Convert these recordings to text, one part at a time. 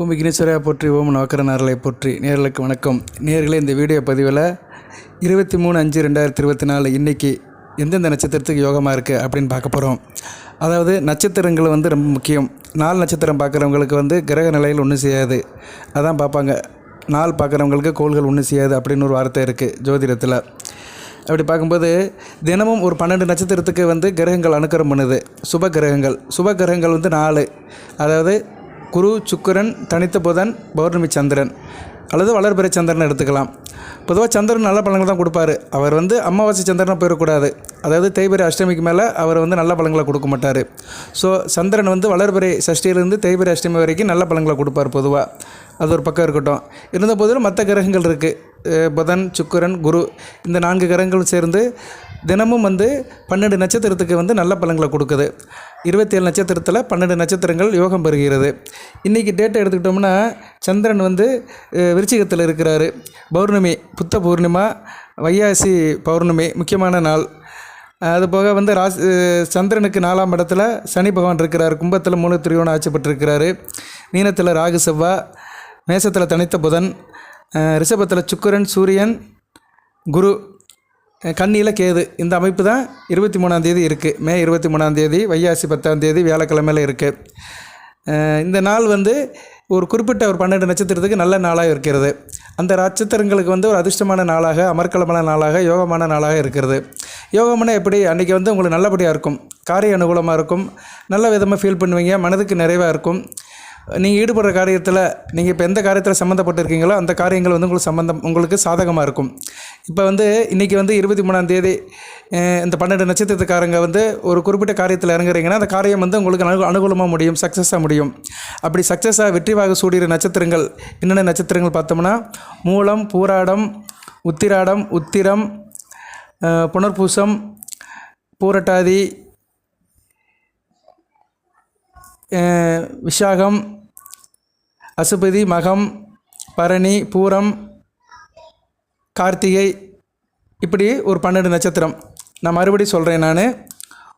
ஓம் விக்னேஸ்வரையா போற்றி ஓம் நவக்கரனார்களை போற்றி. நேர்களுக்கு வணக்கம். நேர்களே இந்த வீடியோ பதிவில் இருபத்தி மூணு அஞ்சு ரெண்டாயிரத்தி இருபத்தி நாலு இன்றைக்கி எந்தெந்த நட்சத்திரத்துக்கு யோகமாக இருக்குது அப்படின்னு பார்க்க போகிறோம் அதாவது நட்சத்திரங்கள் வந்து ரொம்ப முக்கியம். நாலு நட்சத்திரம் பார்க்குறவங்களுக்கு வந்து கிரக நிலையில் ஒன்றும் செய்யாது. அதான் பார்ப்பாங்க. நாள் பார்க்குறவங்களுக்கு கோள்கள் ஒன்றும் செய்யாது அப்படின்னு ஒரு வார்த்தை இருக்குது ஜோதிடத்தில். அப்படி பார்க்கும்போது தினமும் ஒரு பன்னெண்டு நட்சத்திரத்துக்கு வந்து கிரகங்கள் அனுக்கிரம் பண்ணுது. சுப கிரகங்கள். சுப கிரகங்கள் வந்து நாலு. அதாவது குரு சுக்கரன் தனித்த புதன் பௌர்ணமி சந்திரன் அல்லது வளர்பிறை சந்திரன் எடுத்துக்கலாம். பொதுவாக சந்திரன் நல்ல பழங்கள் தான் கொடுப்பாரு. அவர் வந்து அமாவாசை சந்திரனாக போயிடக்கூடாது அதாவது தேய்பிரை அஷ்டமிக்கு மேலே அவர் வந்து நல்ல பழங்களை கொடுக்க மாட்டார். ஸோ சந்திரன் வந்து வளர்பிறை சஷ்டியிலேருந்து தேய்பிரை அஷ்டமி வரைக்கும் நல்ல பழங்களை கொடுப்பார் பொதுவாக அது ஒரு பக்கம் இருக்கட்டும். இருந்த போதிலும் மற்ற கிரகங்கள் இருக்குது புதன் சுக்கரன் குரு இந்த நான்கு கிரகங்களும் சேர்ந்து தினமும் வந்து பன்னெண்டு நட்சத்திரத்துக்கு வந்து நல்ல பலன்களை கொடுக்குது. இருபத்தேழு நட்சத்திரத்தில் பன்னெண்டு நட்சத்திரங்கள் யோகம் பெறுகிறது. இன்றைக்கி டேட்டை எடுத்துக்கிட்டோம்னா சந்திரன் வந்து விருச்சிகத்தில் இருக்கிறாரு. பௌர்ணமி புத்த பௌர்ணிமா வையாசி பௌர்ணமி முக்கியமான நாள். அதுபோக வந்து ராசி சந்திரனுக்கு நாலாம் இடத்துல சனி பகவான் இருக்கிறார். கும்பத்தில் மூணு திரியோணம் ஆட்சி பெற்றிருக்கிறாரு மீனத்தில் ராகு செவ்வா மேசத்தில் தனித்த புதன் ரிஷபத்தில் சுக்கிரன் சூரியன் குரு கண்ணியில் கேது. இந்த அமைப்பு தான் இருபத்தி மூணாம் தேதி இருக்குது மே இருபத்தி மூணாம் தேதி வையாசி பத்தாம் தேதி வியாழக்கிழமையில் இருக்குது இந்த நாள் வந்து ஒரு குறிப்பிட்ட ஒரு பன்னெண்டு நட்சத்திரத்துக்கு நல்ல நாளாக இருக்கிறது. அந்த நட்சத்திரங்களுக்கு வந்து ஒரு அதிர்ஷ்டமான நாளாக அமர்க்கலமான நாளாக யோகமான நாளாக இருக்கிறது. யோகம்னா எப்படி? அன்றைக்கி வந்து உங்களுக்கு நல்லபடியாக இருக்கும். காரிய அனுகூலமாக இருக்கும். நல்ல விதமாக ஃபீல் பண்ணுவீங்க. மனதுக்கு நிறைவாக இருக்கும். நீங்கள் ஈடுபடுற காரியத்தில் நீங்கள் இப்போ எந்த காரியத்தில் சம்மந்தப்பட்டிருக்கீங்களோ அந்த காரியங்கள் வந்து உங்களுக்கு சம்மந்தம் உங்களுக்கு சாதகமாக இருக்கும். இப்போ வந்து இன்றைக்கி வந்து இருபத்தி மூணாம் தேதி இந்த பன்னெண்டு நட்சத்திரத்துக்காரங்க வந்து ஒரு குறிப்பிட்ட காரியத்தில் இறங்குறீங்கன்னா அந்த காரியம் வந்து உங்களுக்கு அனு அனுகூலமாக முடியும் சக்ஸஸாக முடியும். அப்படி சக்ஸஸாக வெற்றிவாக சூடிற நட்சத்திரங்கள் என்னென்ன நட்சத்திரங்கள் பார்த்தோம்னா மூலம் பூராடம் உத்திராடம் உத்திரம் புனர்பூசம் பூரட்டாதி விஷாகம் அசுபதி மகம் பரணி பூரம் கார்த்திகை இப்படி ஒரு பன்னெண்டு நட்சத்திரம். நான் மறுபடி சொல்கிறேன் நான்.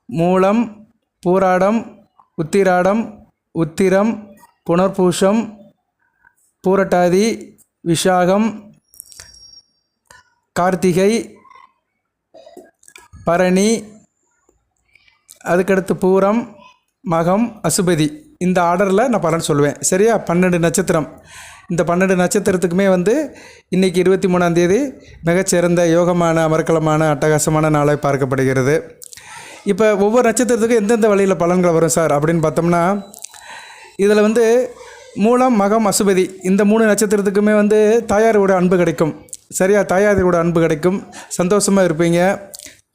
மூலம் பூராடம் உத்திராடம் உத்திரம் புனர்பூஷம் பூரட்டாதி விஷாகம் கார்த்திகை பரணி அதுக்கடுத்து பூரம் மகம் அசுபதி. இந்த ஆர்டரில் நான் பலன் சொல்லுவேன். சரியா? பன்னெண்டு நட்சத்திரம். இந்த பன்னெண்டு நட்சத்திரத்துக்குமே வந்து இன்றைக்கி இருபத்தி மூணாம் தேதி மிகச்சிறந்த யோகமான அமர்க்கலமான அட்டகாசமான நாளாக பார்க்கப்படுகிறது. இப்போ ஒவ்வொரு நட்சத்திரத்துக்கும் எந்தெந்த வழியில் பலன்கள் வரும் சார்? அப்படின்னு பார்த்தோம்னா இதில் வந்து மூலம் மகம் அசுபதி இந்த மூணு நட்சத்திரத்துக்குமே வந்து தாயாரோட அன்பு கிடைக்கும். சரியா? தாயாரோட அன்பு கிடைக்கும். சந்தோஷமாக இருப்பீங்க.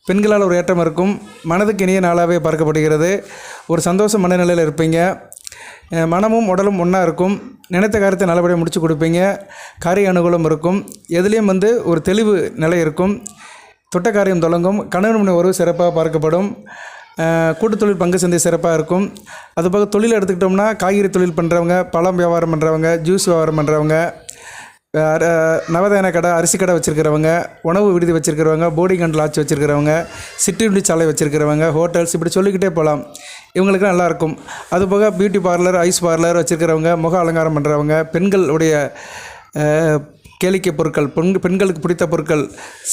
பெண்களால் ஒரு ஏற்றம் இருக்கும். மனதுக்கு இனிய நாளாகவே பார்க்கப்படுகிறது. ஒரு சந்தோஷ மனநிலையில் இருப்பீங்க. மனமும் உடலும் ஒன்றா இருக்கும். நினைத்த காரியத்தை நல்லபடியாக முடிச்சு கொடுப்பீங்க. காரிய அனுகூலம் இருக்கும். எதுலேயும் வந்து ஒரு தெளிவு நிலை இருக்கும். தொட்ட காரியம் தொடங்கும். கணவன் மனை உறவு சிறப்பாக பார்க்கப்படும். அஹ் கூட்டுத் தொழில் பங்கு சந்தை சிறப்பாக இருக்கும். அதுபோக தொழில் எடுத்துக்கிட்டோம்னா காய்கறி தொழில் பண்ணுறவங்க பழம் வியாபாரம் பண்ணுறவங்க ஜூஸ் வியாபாரம் பண்ணுறவங்க நவதான கடை அரிசி கடை வச்சுருக்கிறவங்க உணவு விடுதி வச்சுருக்கிறவங்க போர்டிங் அண்ட் லாட்ஜ் வச்சுருக்கிறவங்க சிற்றுண்டி சாலை வச்சுருக்கிறவங்க ஹோட்டல்ஸ் இப்படி சொல்லிக்கிட்டே போகலாம் இவங்களுக்கு நல்லாயிருக்கும் அதுபோக பியூட்டி பார்லர் ஐஸ் பார்லர் வச்சுருக்கிறவங்க முக அலங்காரம் பண்ணுறவங்க பெண்களுடைய கேளிக்கை பொருட்கள் பெண் பெண்களுக்கு பிடித்த பொருட்கள்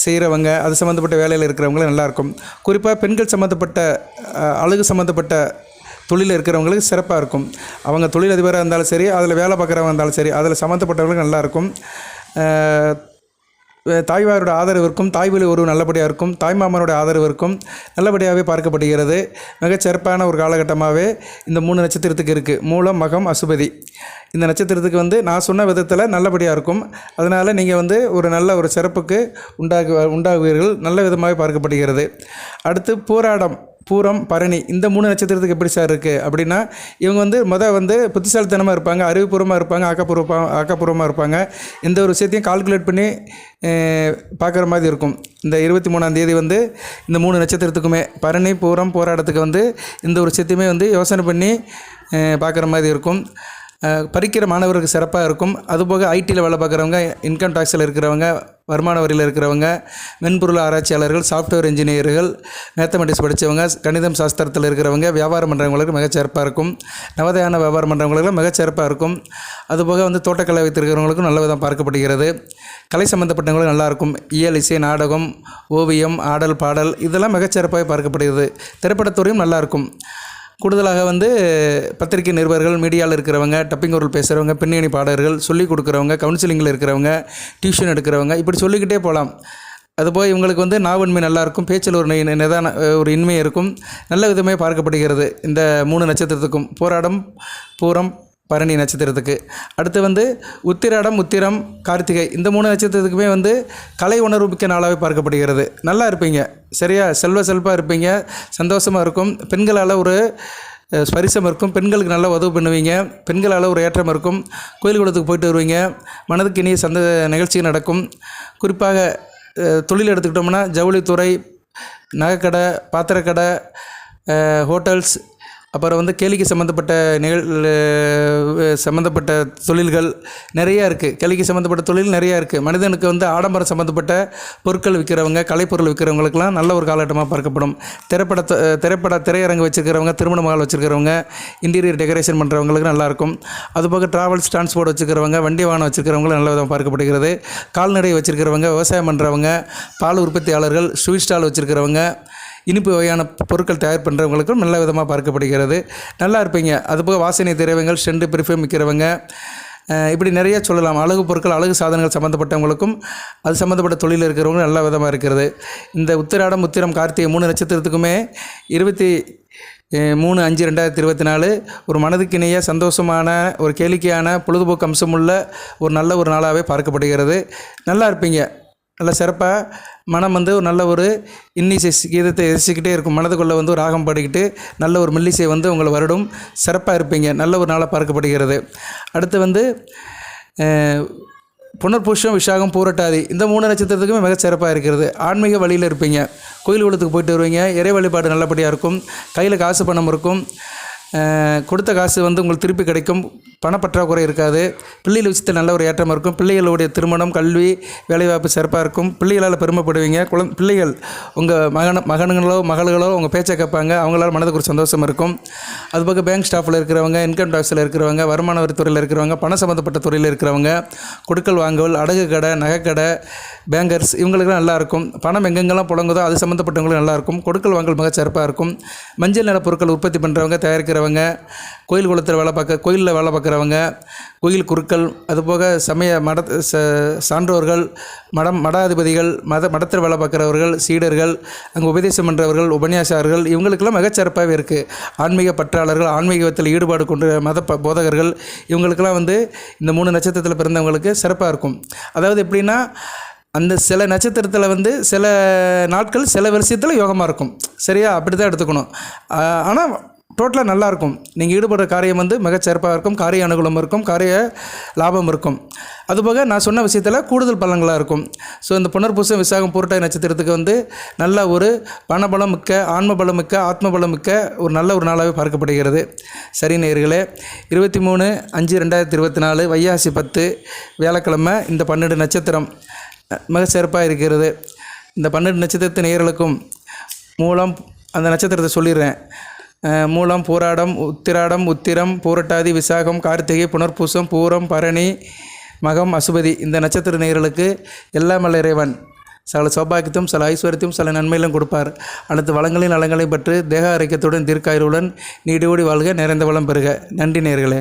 செய்கிறவங்க அது சம்மந்தப்பட்ட வேலையில் இருக்கிறவங்களும் நல்லாயிருக்கும் குறிப்பாக பெண்கள் சம்மந்தப்பட்ட அழகு சம்மந்தப்பட்ட தொழிலில் இருக்கிறவங்களுக்கு சிறப்பாக இருக்கும். அவங்க தொழில் அதிபராக இருந்தாலும் சரி அதில் வேலை பார்க்குறவங்க இருந்தாலும் சரி அதில் சம்மந்தப்பட்டவர்களுக்கு நல்லாயிருக்கும் தாய்வாரோட ஆதரவு இருக்கும். தாய்வழி உறவு நல்லபடியாக இருக்கும். தாய்மாமனோட ஆதரவு இருக்கும். நல்லபடியாகவே பார்க்கப்படுகிறது. மிகச் சிறப்பான ஒரு காலகட்டமாகவே இந்த மூணு நட்சத்திரத்துக்கு இருக்குது மூலம் மகம் அசுபதி. இந்த நட்சத்திரத்துக்கு வந்து நான் சொன்ன விதத்தில் நல்லபடியாக இருக்கும். அதனால் நீங்கள் வந்து ஒரு நல்ல ஒரு சிறப்புக்கு உண்டாகு உண்டாகுவீர்கள். நல்ல விதமாகவே பார்க்கப்படுகிறது. அடுத்து போராடம். பூரம் பரணி இந்த மூணு நட்சத்திரத்துக்கு எப்படி சார் இருக்குது அப்படின்னா இவங்க வந்து மொதல் வந்து புத்திசாலித்தனமாக இருப்பாங்க அறிவுபூர்வமாக இருப்பாங்க ஆக்கப்பூர்வமாக ஆக்கப்பூர்வமாக இருப்பாங்க. எந்த ஒரு விஷயத்தையும் கால்குலேட் பண்ணி பார்க்குற மாதிரி இருக்கும். இந்த இருபத்தி மூணாம் தேதி வந்து இந்த மூணு நட்சத்திரத்துக்குமே பரணி பூரம் போராட்டத்துக்கு வந்து இந்த ஒரு விஷயத்தையுமே வந்து யோசனை பண்ணி பார்க்குற மாதிரி இருக்கும். படிக்கிற மாணவர்களுக்கு சிறப்பாக இருக்கும். அதுபோக ஐடியில் வேலை பார்க்குறவங்க இன்கம் டேக்ஸில் இருக்கிறவங்க வருமான வரியில் இருக்கிறவங்க மென்பொருள் ஆராய்ச்சியாளர்கள் சாஃப்ட்வேர் இன்ஜினியர்கள் மேத்தமெட்டிக்ஸ் படித்தவங்க கணிதம் சாஸ்திரத்தில் இருக்கிறவங்க வியாபாரம் பண்ணுறவங்களுக்கு மிகச்சிறப்பாக இருக்கும். நவதையான வியாபாரம் பண்ணுறவங்களுக்கு மிகச்சிறப்பாக இருக்கும். அதுபோக வந்து தோட்டக்கலை வைத்திருக்கிறவங்களுக்கும் நல்ல விதம் பார்க்கப்படுகிறது. கலை சம்மந்தப்பட்டவங்களும் நல்லாயிருக்கும் இயல் இசை நாடகம் ஓவியம் ஆடல் பாடல் இதெல்லாம் மிகச்சிறப்பாக பார்க்கப்படுகிறது. திரைப்படத்துறையும் நல்லாயிருக்கும் கூடுதலாக வந்து பத்திரிகை நிருபர்கள் மீடியாவில் இருக்கிறவங்க டப்பிங் குரல் பேசுகிறவங்க பின்னணி பாடகர்கள் சொல்லிக் கொடுக்குறவங்க கவுன்சிலிங்கில் இருக்கிறவங்க டியூஷன் எடுக்கிறவங்க இப்படி சொல்லிக்கிட்டே போகலாம் அதுபோல் இவங்களுக்கு வந்து நாவன்மை நல்லாயிருக்கும் பேச்சில் ஒரு நிதான ஒரு இன்மை இருக்கும். நல்ல விதமே பார்க்கப்படுகிறது இந்த மூணு நட்சத்திரத்துக்கும். போராடம் பூரம் பரணி நட்சத்திரத்துக்கு. அடுத்து வந்து உத்திராடம் உத்திரம் கார்த்திகை. இந்த மூணு நட்சத்திரத்துக்குமே வந்து கலை உணர்வு மிக்க நாளாகவே பார்க்கப்படுகிறது. நல்லா இருப்பீங்க. சரியா? செல்வ செல்வாக இருப்பீங்க. சந்தோஷமாக இருக்கும். பெண்களால் ஒரு ஸ்பரிசம் இருக்கும். பெண்களுக்கு நல்லா உதவி பண்ணுவீங்க. பெண்களால் ஒரு ஏற்றம் இருக்கும். கோயில் குளத்துக்கு போயிட்டு வருவீங்க. மனதுக்கு இனிய சந்த நிகழ்ச்சி நடக்கும். குறிப்பாக தொழில் எடுத்துக்கிட்டோம்னா ஜவுளித்துறை நகைக்கடை பாத்திரக்கடை ஹோட்டல்ஸ் அப்புறம் வந்து கேளிக்கை சம்மந்தப்பட்ட நிகழ் சம்மந்தப்பட்ட தொழில்கள் நிறையா இருக்குது கேளிக்கை சம்மந்தப்பட்ட தொழில் நிறையா இருக்குது மனிதனுக்கு வந்து ஆடம்பரம் சம்மந்தப்பட்ட பொருட்கள் விற்கிறவங்க கலைப்பொருள் விற்கிறவங்களுக்கெல்லாம் நல்ல ஒரு காலகட்டமாக பார்க்கப்படும். திரைப்பட திரைப்பட திரையரங்கு வச்சுருக்கிறவங்க திருமண மகள் வச்சுருக்கிறவங்க இன்டீரியர் டெக்கரேஷன் பண்ணுறவங்களுக்கு நல்லாயிருக்கும் அதுபோக ட்ராவல்ஸ் டிரான்ஸ்போர்ட் வச்சுருக்கிறவங்க வண்டி வாகனம் வச்சுருக்கிறவங்களும் நல்ல விதமாக பார்க்கப்படுகிறது. கால்நடை வச்சுருக்கிறவங்க விவசாயம் பண்ணுறவங்க பால் உற்பத்தியாளர்கள் ஸ்வீட் ஸ்டால் வச்சுருக்கிறவங்க இனிப்பு வகையான பொருட்கள் தயார் பண்ணுறவங்களுக்கும் நல்ல விதமாக பார்க்கப்படுகிறது. நல்லா இருப்பீங்க. அதுபோக வாசனை திரவியங்கள் செண்டு பெர்ஃப்யூம் விற்கிறவங்க இப்படி நிறைய சொல்லலாம். அழகு பொருட்கள் அழகு சாதனங்கள் சம்மந்தப்பட்டவங்களுக்கும் அது சம்மந்தப்பட்ட தொழில் இருக்கிறவங்களும் நல்ல விதமாக இருக்கிறது. இந்த உத்திராடம் உத்திரம் கார்த்திகை மூணு நட்சத்திரத்துக்குமே இருபத்தி மூணு அஞ்சு ரெண்டாயிரத்தி இருபத்தி நாலு ஒரு மனதுக்கிணைய சந்தோஷமான ஒரு கேளிக்கையான பொழுதுபோக்கு அம்சமுள்ள ஒரு நல்ல ஒரு நாளாகவே பார்க்கப்படுகிறது. நல்லா இருப்பீங்க. நல்ல சிறப்பாக மனம் வந்து ஒரு நல்ல ஒரு இன்னிசை கீதத்தை ரசிச்சுக்கிட்டே இருக்கும். மனதுக்குள்ளே வந்து ஒரு ராகம் பாடிக்கிட்டு நல்ல ஒரு மில்லிசை வந்து உங்களை வருடும். சிறப்பாக இருப்பீங்க. நல்ல ஒரு நாளாக பார்க்கப்படுகிறது. அடுத்து வந்து புனர்புஷம் விஷாகம் பூரட்டாதி இந்த மூணு நட்சத்திரத்துக்குமே மிக சிறப்பாக இருக்கிறது. ஆன்மீக வழியில் இருப்பீங்க. கோயில் குளத்துக்கு போயிட்டு வருவீங்க. இறை வழிபாடு நல்லபடியாக இருக்கும். கையில் காசு பணம் இருக்கும். கொடுத்த காசு வந்து உங்களுக்கு திருப்பி கிடைக்கும். பணப்பற்றாக்குறை இருக்காது. பிள்ளைகள் விஷயத்தில் நல்ல ஒரு ஏற்றம் இருக்கும். பிள்ளைகளுடைய திருமணம் கல்வி வேலைவாய்ப்பு சிறப்பாக இருக்கும். பிள்ளைகளால் பெருமைப்படுவீங்க. குழந் பிள்ளைகள் உங்கள் மகன மகனுங்களோ மகள்களோ உங்கள் பேச்சை கேட்பாங்க. அவங்களால் மனதுக்கு ஒரு சந்தோஷம் இருக்கும். அதுபோக பேங்க் ஸ்டாஃபில் இருக்கிறவங்க இன்கம் டேக்ஸில் இருக்கிறவங்க வருமான வரித்துறையில் இருக்கிறவங்க பணம் சம்மந்தப்பட்ட துறையில் இருக்கிறவங்க கொடுக்கல் வாங்கல் அடகு கடை நகைக்கடை பேங்கர்ஸ் இவங்களுக்குலாம் நல்லா இருக்கும். பணம் எங்கெங்கெல்லாம் புழங்குதோ அது சம்மந்தப்பட்டவங்களுக்கு நல்லா இருக்கும். கொடுக்கல் வாங்கல் மிக சிறப்பாக இருக்கும். மஞ்சள் நில பொருட்கள் உற்பத்தி பண்ணுறவங்க தயாரிக்கிறவங்க கோயில் குளத்தில் வேலை பார்க்க கோயிலில் வேலை இருக்கிறவங்க கோயில் குருக்கள் அதுபோக சமய மட ச சான்றோர்கள் மடம் மடாதிபதிகள் மத மடத்தில் வேலை பார்க்குறவர்கள் சீடர்கள் அங்கே உபதேசம் பண்ணுறவர்கள் உபன்யாசாரர்கள் இவங்களுக்கெல்லாம் மிகச்சிறப்பாகவே இருக்குது ஆன்மீக பற்றாளர்கள் ஆன்மீகத்தில் ஈடுபாடு கொண்ட மத ப- போதகர்கள் இவங்களுக்கெல்லாம் வந்து இந்த மூணு நட்சத்திரத்தில் பிறந்தவங்களுக்கு சிறப்பாக இருக்கும். அதாவது எப்படின்னா அந்த சில நட்சத்திரத்தில் வந்து சில நாட்கள் சில வருஷத்தில் யோகமாக இருக்கும். சரியா? அப்படி தான் எடுத்துக்கணும் ஆனால் டோட்டலாக நல்லாயிருக்கும் நீங்கள் ஈடுபடுற காரியம் வந்து மிகச்சிறப்பாக இருக்கும். காரிய அனுகூலம் இருக்கும். காரிய லாபம் இருக்கும். அதுபோக நான் சொன்ன விஷயத்தில் கூடுதல் பலங்களாக இருக்கும். ஸோ இந்த புனர்பூசம் விசாகம் பூரட்டாய் நட்சத்திரத்துக்கு வந்து நல்ல ஒரு பணபலம் மிக்க ஆன்ம பலம் மிக்க ஆத்ம பலம் மிக்க ஒரு நல்ல ஒரு நாளாகவே பார்க்கப்படுகிறது. சரி நேயர்களே இருபத்தி மூணு அஞ்சு ரெண்டாயிரத்தி இருபத்தி நாலு வைகாசி பத்து வியாழக்கிழமை இந்த பன்னெண்டு நட்சத்திரம் மிக சிறப்பாக இருக்கிறது. இந்த பன்னெண்டு நட்சத்திரத்து நேர்களுக்கும் மூலம் அந்த நட்சத்திரத்தை சொல்லிடுறேன். மூலம் பூராடம் உத்திராடம் உத்திரம் பூரட்டாதி விசாகம் கார்த்திகை புனர்பூசம் பூரம் பரணி மகம் அசுபதி இந்த நட்சத்திர நேர்களுக்கு எல்லாம் வல்ல இறைவன். சில சௌபாக்கியத்தையும் சில ஐஸ்வர்யத்தையும் சில நன்மையிலும் கொடுப்பார். அனைத்து வளங்களின் நலங்களையும் பற்றி தேக ஆரோக்கியத்துடன் தீர்க்காயுடன் நீடோடி வாழ்க நிறைந்த வளம் பெறுக. நன்றி நேயர்களே